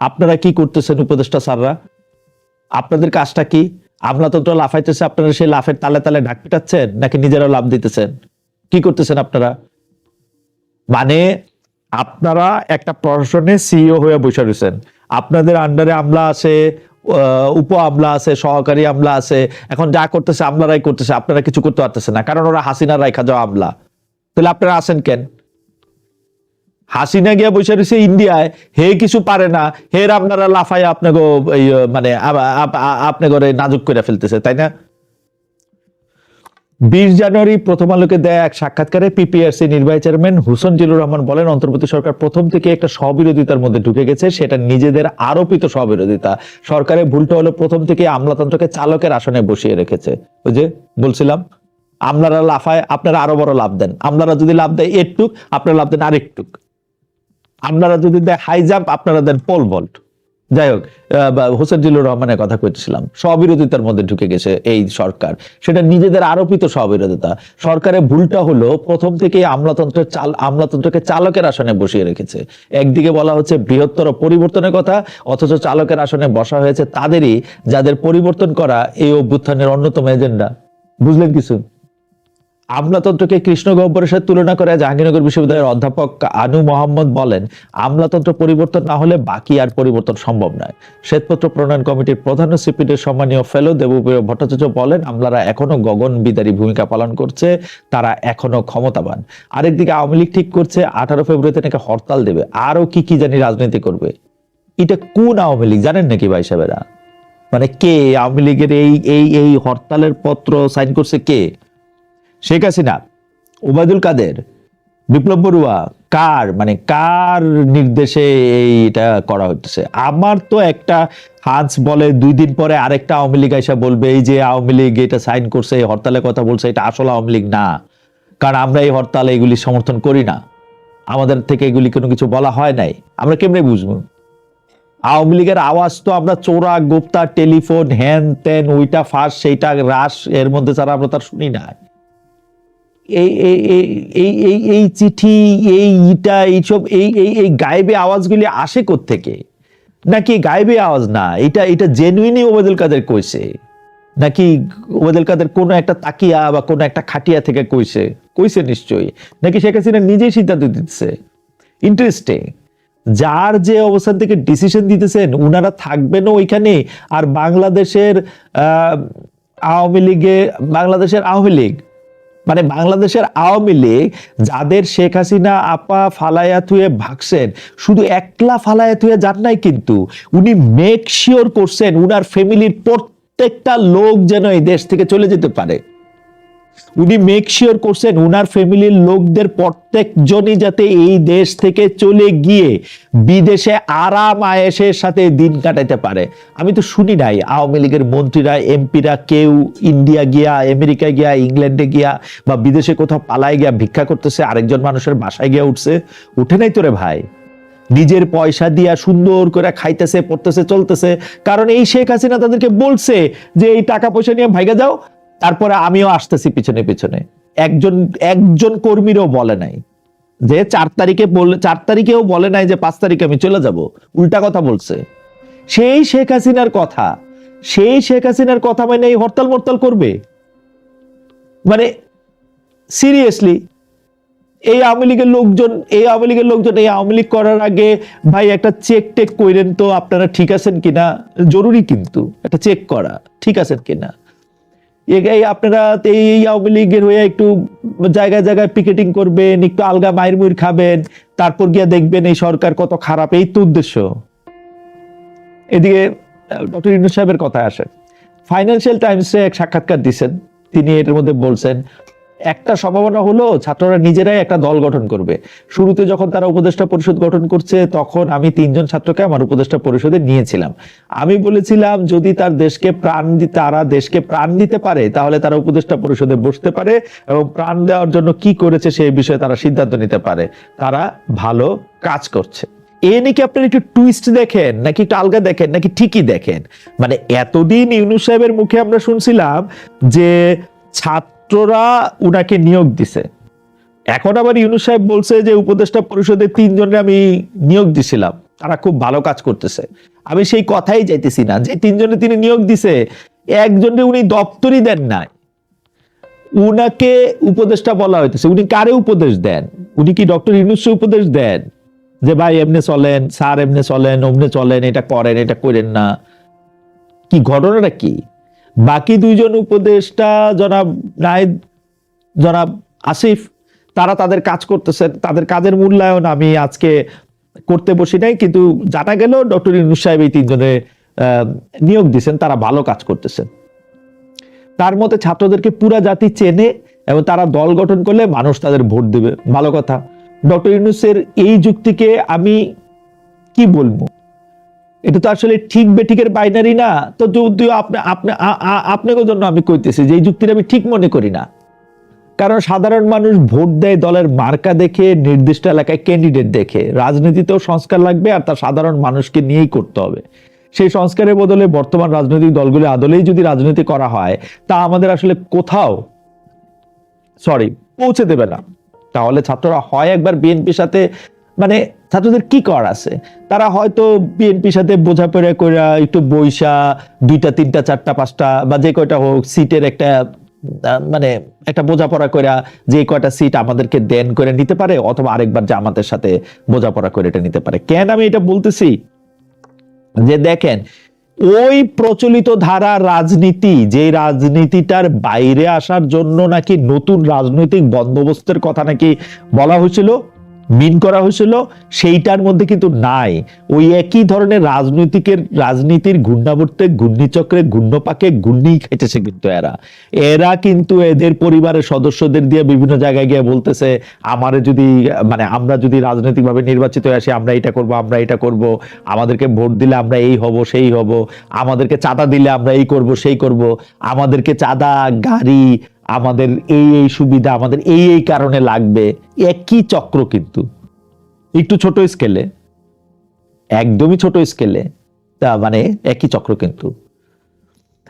আপনারা কি করতেছেন উপদেষ্টা স্যাররা? আপনাদের কাজটা কি? আমলাতন্ত্র লাফাইতেছে, আপনারা সেই লাফের তালে তালে ঢাক পিটাচ্ছেন নাকি নিজেরাও লাভ দিতেছেন? কি করতেছেন আপনারা? মানে আপনারা একটা প্রশাসনে সিইও হয়ে বসে রয়েছেন। আপনাদের আন্ডারে আমলা আছে উপ আমলা আছে, সহকারী আমলা আছে, এখন যা করতেছে আমলারাই করতেছে, আপনারা কিছু করতে পারতেছে না, কারণ ওরা হাসিনা রাইখা যাওয়া আমলা। তাহলে আপনারা আছেন কেন? হাসিনা গিয়া বসে রয়েছে ইন্ডিয়ায়, হে কিছু পারে না, হের আপনারা লাফাই আপনাকে মানে আপ- আপ- আপ- আপনাকে নাজুক করে ফেলতেছে, তাই না? বিশ জানুয়ারি প্রথম আলোকে দেয়া এক সাক্ষাৎকারে পিপিআরসি নির্বাহী চেয়ারম্যান হুসেন জিলুর রহমান বলেন, অন্তর্বর্তী সরকার প্রথম থেকে একটা স্ববিরোধিতার মধ্যে ঢুকে গেছে, সেটা নিজেদের আরোপিত স্ববিরোধিতা সরকারের ভুলটা হলো প্রথম থেকে আমলাতন্ত্রকে চালকের আসনে বসিয়ে রেখেছে। ওই যে বলছিলাম, আমলারা লাফায়, আপনারা আরও বড় লাভ দেন। আমলারা যদি লাভ দেয়, একটুক, আপনারা লাভ দেন আরেকটুক। আপনারা যদি দেয় হাই জাম্প আপনারা দেন পোল ভল্ট যাই হোক আহ, হোসেন রহমানের কথা কইতেছিলাম স্ববিরোধিতার মধ্যে ঢুকে গেছে এই সরকার। সেটা নিজেদের আরোপিত স্ববিরোধিতা। সরকারের ভুলটা হলো প্রথম থেকেই আমলাতন্ত্রের চাল আমলাতন্ত্রকে চালকের আসনে বসিয়ে রেখেছে। একদিকে বলা হচ্ছে বৃহত্তর পরিবর্তনের কথা অথচ চালকের আসনে বসা হয়েছে তাদেরই যাদের পরিবর্তন করা এই অভ্যুত্থানের অন্যতম এজেন্ডা। বুঝলেন কিছু? আমলাতন্ত্রকে কৃষ্ণ গহ্বরের সাথে তুলনা করে জাহাঙ্গীরনগর বিশ্ববিদ্যালয়ের অধ্যাপক আনু মোহাম্মদ বলেন, আমলাতন্ত্র পরিবর্তন না হলে বাকি আর পরিবর্তন সম্ভব নয়। শ্বেতপত্র প্রণয়ন কমিটির প্রধান সিপিডির সম্মানীয় ফেলো দেবপ্রিয় ভট্টাচার্য বলেন, আমলারা এখনও গগন বিদারী ভূমিকা পালন করছে, তারা এখনও ক্ষমতাবান। আরেকদিকে আওয়ামী লীগ ঠিক করছে, আঠারো ফেব্রুয়ারিতে নাকি হরতাল দেবে। আরও কি কি জানি রাজনীতি করবে। এটা কোন আওয়ামী লীগ, জানেন নাকি ভাই সাহেবেরা? মানে কে? আওয়ামী লীগের এই এই এই হরতালের পত্র সাইন করছে কে? শেখ হাসিনা, ওবায়দুল কাদের, বিপ্লব বড়ুয়া, কার মানে কার নির্দেশে এইটা করা হচ্ছে আমার তো একটা হান্স বলে দুই দিন পরে আরেকটা আওয়ামী লীগ এসে বলবে, এই যে আওয়ামী লীগ এটা সাইন করছে, এই হরতালের কথা বলছে, এটা আসলে আওয়ামী লীগ না। কারণ আমরা এই হরতালে এগুলি সমর্থন করি না। আমাদের থেকে এগুলি কোনো কিছু বলা হয় নাই। আমরা কেমনে বুঝব? আওয়ামী লীগের আওয়াজ তো আমরা চোরা, গোপ্তা, টেলিফোন হ্যান ত্যান ওইটা ফাঁস, সেইটা, রাস, এর মধ্যে ছাড়া আমরা তার শুনি না। এই এই, এই- এই চিঠি, এই ইটা, এইসব, এই এই এই গায়েবে আওয়াজগুলি আসে থেকে নাকি গায়েবে আওয়াজ না? এটা এটা জেনুইনই ওবেদুল কাদের কইছে? নাকি ওবেদুল কাদের কোনো একটা তাকিয়া বা কোনো একটা খাটিয়া থেকে কইছে? কইছে নিশ্চয়ই। নাকি শেখ হাসিনা নিজেই সিদ্ধান্ত দিতেছে? ইন্টারেস্টিং যার যে অবস্থান থেকে ডিসিশন দিতেছেন, উনারা থাকবেন ওইখানে। আর বাংলাদেশের আওয়ামী লীগে, বাংলাদেশের আওয়ামী লীগ মানে বাংলাদেশের আওয়ামী লীগ, যাদের শেখ হাসিনা আপা ফালায়া থুয়ে ভাগছেন, শুধু একলা ফালায়া থুয়ে যান নাই কিন্তু, উনি মেক শিওর করছেন উনার ফ্যামিলির প্রত্যেকটা লোক যেন এই দেশ থেকে চলে যেতে পারে। উনি মেক শিওর করছেন উনার ফ্যামিলির লোকদের প্রত্যেকজনই যাতে এই দেশ থেকে চলে গিয়ে বিদেশে আরাম আয়েসের সাথে দিন কাটাতে পারে। আমি তো শুনি নাই, আওয়ামী লীগের মন্ত্রীরা, এমপিরা কেউ ইন্ডিয়া গিয়া, আমেরিকা গিয়া, ইংল্যান্ডে গিয়া বা বিদেশে কোথাও পালায় গিয়া ভিক্ষা করতেছে, আরেকজন মানুষের বাসায় গিয়া উঠছে, উঠে নাই তোরে ভাই। নিজের পয়সা দিয়া সুন্দর করে খাইতেছে, পড়তেছে, চলতেছে। কারণ এই শেখ হাসিনা তাদেরকে বলছে যে, এই টাকা পয়সা নিয়ে ভাইগা যাও তারপরে আমিও আসতেছি পিছনে পিছনে। একজন একজন কর্মীরও বলে নাই। যে চার তারিখে বললে, চার তারিখেও বলে নাই যে পাঁচ তারিখে আমি চলে যাব। উল্টা কথা বলছে। সেই শেখ হাসিনার কথা, সেই শেখ হাসিনার কথা মানে এই হরতাল মরতাল করবে? মানে সিরিয়াসলি এই আওয়ামী লীগের লোকজন, এই আওয়ামী লীগের লোকজন এই আওয়ামী লীগ করার আগে ভাই একটা চেক টেক কইরেন তো আপনারা ঠিক আছেন কিনা? জরুরি কিন্তু, একটা চেক করা। ঠিক আছেন কিনা? এই আপনারা এই আওয়ামী লীগের হয়ে একটু জায়গায় জায়গায় পিকেটিং করবেন, একটু আলগা মায়ের মুইর খাবেন, তারপর গিয়ে দেখবেন এই সরকার কত খারাপ, এই তো উদ্দেশ্য। এদিকে ডক্টর ইনু সাহেবের কথা আসে ফাইন্যান্সিয়াল টাইমসে এক সাক্ষাৎকার দিচ্ছেন তিনি এটার মধ্যে বলছেন একটা সম্ভাবনা হলো ছাত্ররা নিজেরাই একটা দল গঠন করবে। শুরুতে যখন তারা উপদেষ্টা পরিষদ গঠন করছে, তখন আমি তিনজন ছাত্রকে আমার উপদেষ্টা পরিষদে নিয়েছিলাম। আমি বলেছিলাম, যদি তার দেশকে প্রাণ তারা দেশকে প্রাণ দিতে পারে, তাহলে তারা উপদেষ্টা পরিষদে বসতে পারে এবং প্রাণ দেওয়ার জন্য কি করেছে সেই বিষয়ে তারা সিদ্ধান্ত নিতে পারে। তারা ভালো কাজ করছে। এ নাকি আপনার একটু টুইস্ট দেখেন, নাকি একটু আলগা দেখেন, নাকি ঠিকই দেখেন? মানে এতদিন ইউনুস সাহেবের মুখে আমরা শুনছিলাম যে ছাত্ররা উনাকে নিয়োগ দিছে। এখন আবার ইউনুস সাহেব বলছে যে, উপদেষ্টা পরিষদে তিনজনে আমি নিয়োগ দিছিলাম। তারা খুব ভালো কাজ করতেছে। আমি সেই কথাই যাইতেছি না যে, তিনজনে তিনি নিয়োগ দিছে একজনে উনি দপ্তরই দেন নাই। উনাকে উপদেষ্টা বলা হইতেছে। উনি কারে উপদেশ দেন? উনি কি ডক্টর ইউনুসকে উপদেশ দেন? যে, ভাই, এমনি চলেন, স্যার এমনি চলেন, অমনি চলেন, এটা করেন এটা করেন না। কি ঘটনাটা কি? বাকি দুইজন উপদেষ্টা জনাব নাইদ জনাব আসিফ, তারা তাদের কাজ করতেছেন তাদের কাজের মূল্যায়ন আমি আজকে করতে বসি নাই, কিন্তু জানা গেল ডক্টর ইউনুস সাহেব এই তিনজনে নিয়োগ দিয়েছেন, তারা ভালো কাজ করতেছেন তার মতে ছাত্রদেরকে পুরা জাতি চেনে এবং তারা দল গঠন করলে মানুষ তাদের ভোট দেবে। ভালো কথা। ডক্টর ইউনুসের এই যুক্তিকে আমি কি বলব? এটা তো আসলে ঠিক বেঠিকের বাইনারি না। তো যদিও আপনাকে জন্য আমি কইতেছি যে এই যুক্তিটা আমি ঠিক মনে করি না। কারণ সাধারণ মানুষ ভোট দেয় দলের মার্কা দেখে, নির্দিষ্ট এলাকায় ক্যান্ডিডেট দেখে। রাজনীতিতেও সংস্কার লাগবে আর তা সাধারণ মানুষকে নিয়েই করতে হবে। সেই সংস্কারের বদলে বর্তমান রাজনৈতিক দলগুলি আদলেই যদি রাজনীতি করা হয়, তা আমাদের আসলে কোথাও সরি পৌঁছে দেবে না। তাহলে ছাত্ররা হয় একবার বিএনপির সাথে মানে ছাত্রদের কি করার আছে? তারা হয়তো বিএনপির সাথে বোঝাপড়া করে একটু বৈশা দুইটা, তিনটা, চারটা, পাঁচটা বা যে কয়টা হোক সিটের একটা মানে একটা বোঝাপড়া করে যে কয়টা সিট আমাদেরকে দেন করে নিতে পারে অথবা আরেকবার জামাতের সাথে বোঝাপড়া করে এটা নিতে পারে। কেন আমি এটা বলতেছি? যে দেখেন, ওই প্রচলিত ধারা রাজনীতি, যে রাজনীতিটার বাইরে আসার জন্য নাকি নতুন রাজনৈতিক বন্দোবস্তের কথা নাকি বলা হয়েছিল মিন করা হয়েছিল, সেইটার মধ্যে কিন্তু নাই। ওই একই ধরনের রাজনৈতিকের, রাজনীতির ঘূর্ণাবর্তে ঘূর্ণিচক্রে, ঘূর্ণপাকে ঘূর্ণি খেটেছে কিন্তু এরা। এরা কিন্তু এদের পরিবারের সদস্যদের দিয়ে বিভিন্ন জায়গায় গিয়ে বলতেছে, আমারে যদি মানে আমরা যদি রাজনৈতিকভাবে নির্বাচিত আসি, আমরা এটা করব, আমরা এটা করব। আমাদেরকে ভোট দিলে আমরা এই হব, সেই হব। আমাদেরকে চাঁদা দিলে আমরা এই করব, সেই করব। আমাদেরকে চাঁদা, গাড়ি আমাদের এই এই সুবিধা, আমাদের এই এই কারণে লাগবে, একই চক্র কিন্তু। একটু ছোট স্কেলে, একদমই ছোট স্কেলে, তা মানে একই চক্র কিন্তু।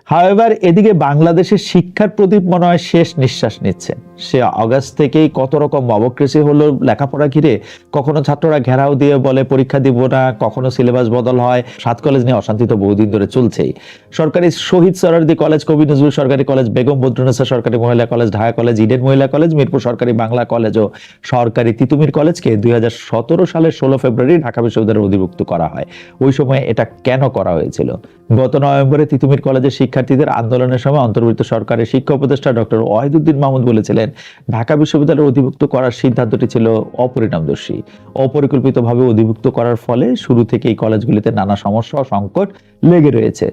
হাওয়েভার এদিকে বাংলাদেশের শিক্ষার প্রদীপ মনে হয় শেষ নিঃশ্বাস নিচ্ছে। সে অগাস্ট থেকেই কত রকম অবক্রেসি হলো লেখাপড়া ঘিরে? কখনো ছাত্ররা ঘেরাও দিয়ে বলে পরীক্ষা দিব না, কখনো সিলেবাস বদল হয়, সাত কলেজ নিয়ে অশান্তি তো বহুদিন ধরে চলছেই। সরকারি শহীদ সরারদি কলেজ, কবি নজরুল সরকারি কলেজ, বেগম বদ্রুন্নেসা সরকারি মহিলা কলেজ, ঢাকা কলেজ, ইডেন মহিলা কলেজ, মিরপুর সরকারি বাংলা কলেজ ও সরকারি তিতুমির কলেজকে দুই হাজার সতেরো সালের ষোলো ফেব্রুয়ারি ঢাকা বিশ্ববিদ্যালয়ে অধিভুক্ত করা হয়। ওই সময় এটা কেন করা হয়েছিল? গত নভেম্বরে তিতুমির কলেজের শিক্ষার্থীদের আন্দোলনের সময় অন্তর্বর্তী সরকারের শিক্ষা উপদেষ্টা ডক্টর ওয়াহিদুদ্দিন মাহমুদ বলেছিলেন ঢাকা বিশ্ববিদ্যালয়ের অধিভুক্ত করার সিদ্ধান্তটি ছিল অপরিণামদর্শী অপরিকল্পিতভাবে অধিভুক্ত করার ফলে শুরু থেকে এই কলেজগুলিতে নানা সমস্যা ও সংকট লেগে রয়েছে।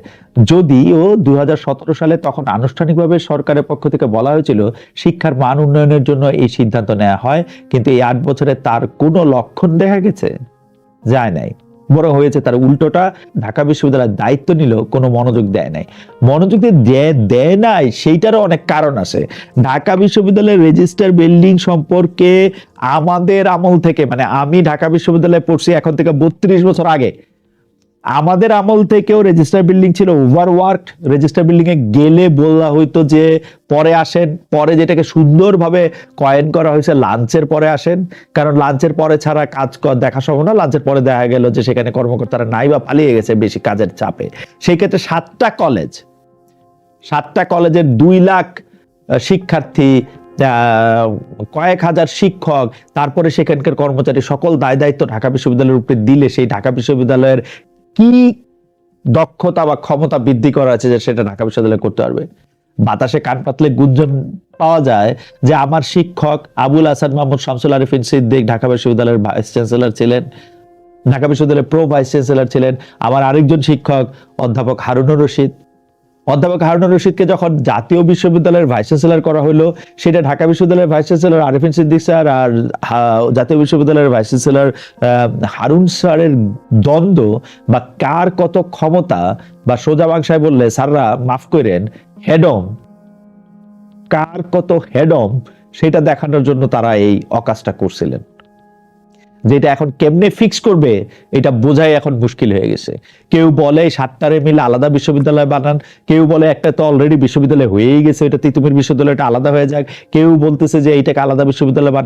যদিও দু হাজার সতেরো সালে তখন আনুষ্ঠানিকভাবে সরকারের পক্ষ থেকে বলা হয়েছিল, শিক্ষার মান উন্নয়নের জন্য এই সিদ্ধান্ত নেওয়া হয়, কিন্তু এই আট বছরে তার কোনো লক্ষণ দেখা গেছে? যায় নাই। বড় হয়েছে, তার উল্টোটা ঢাকা বিশ্ববিদ্যালয়ের দায়িত্ব নিল কোনো মনোযোগ দেয় নাই। মনোযোগ দিয়ে দেয় নাই, সেইটারও অনেক কারণ আছে। ঢাকা বিশ্ববিদ্যালয়ের রেজিস্টার বিল্ডিং সম্পর্কে আমাদের আমল থেকে মানে আমি ঢাকা বিশ্ববিদ্যালয়ে পড়ছি এখন থেকে বত্রিশ বছর আগে আমাদের আমল থেকেও রেজিস্টার বিল্ডিং ছিল ওভারওয়ার্ক রেজিস্টার বিল্ডিং এ গেলে বলা হইতো যে পরে আসেন, পরে যেটাকে সুন্দরভাবে কয়েন করা হয়েছে লাঞ্চের পরে আসেন। কারণ লাঞ্চের পরে ছাড়া কাজ দেখা সম্ভব না। লাঞ্চের পরে দেখা গেল যে সেখানে কর্মকর্তারা নাই বা পালিয়ে গেছে বেশি কাজের চাপে। সেই ক্ষেত্রে সাতটা কলেজ সাতটা কলেজের দুই লাখ শিক্ষার্থী কয়েক হাজার শিক্ষক, তারপরে সেখানকার কর্মচারী সকল দায় দায়িত্ব ঢাকা বিশ্ববিদ্যালয়ের উপরে দিলে সেই ঢাকা বিশ্ববিদ্যালয়ের কি দক্ষতা বা ক্ষমতা বৃদ্ধি করা আছে যে সেটা ঢাকা বিশ্ববিদ্যালয় করতে পারবে? বাতাসে কান পাতলে গুঞ্জন পাওয়া যায় যে আমার শিক্ষক আবুল হাসান মাহমুদ শামসুল আরিফিন সিদ্দিক ঢাকা বিশ্ববিদ্যালয়ের ভাইস চ্যান্সেলর ছিলেন, ঢাকা বিশ্ববিদ্যালয়ের প্রো ভাইস চ্যান্সেলর ছিলেন, আমার আরেকজন শিক্ষক অধ্যাপক হারুনুর রশিদ অধ্যাপক হারুনুর রশিদকে যখন জাতীয় বিশ্ববিদ্যালয়ের ভাইস চ্যান্সেলর করা হলো, সেটা ঢাকা বিশ্ববিদ্যালয়ের vice chancellor Arefin Siddique sir আর জাতীয় বিশ্ববিদ্যালয়ের ভাইস চ্যান্সেলর হারুন স্যারের দ্বন্দ্ব বা কার কত ক্ষমতা বা সোজা বাংশায় বললে স্যাররা মাফ করেন হেডম কার কত হেডম সেটা দেখানোর জন্য তারা এই অকাজটা করছিলেন। যেটা এখন কেমনে ফিক্স করবে, এটা বোঝাই এখন মুশকিল হয়ে গেছে। কেউ বলে সাতটারে মিলে আলাদা বিশ্ববিদ্যালয় বানান, কেউ বলে একটা তো অলরেডি বিশ্ববিদ্যালয় হয়েই গেছে, এটা তিতুমির বিশ্ববিদ্যালয়টা আলাদা হয়ে যাক। কেউ বলতেছে যে এইটাকে আলাদা বিশ্ববিদ্যালয় বানান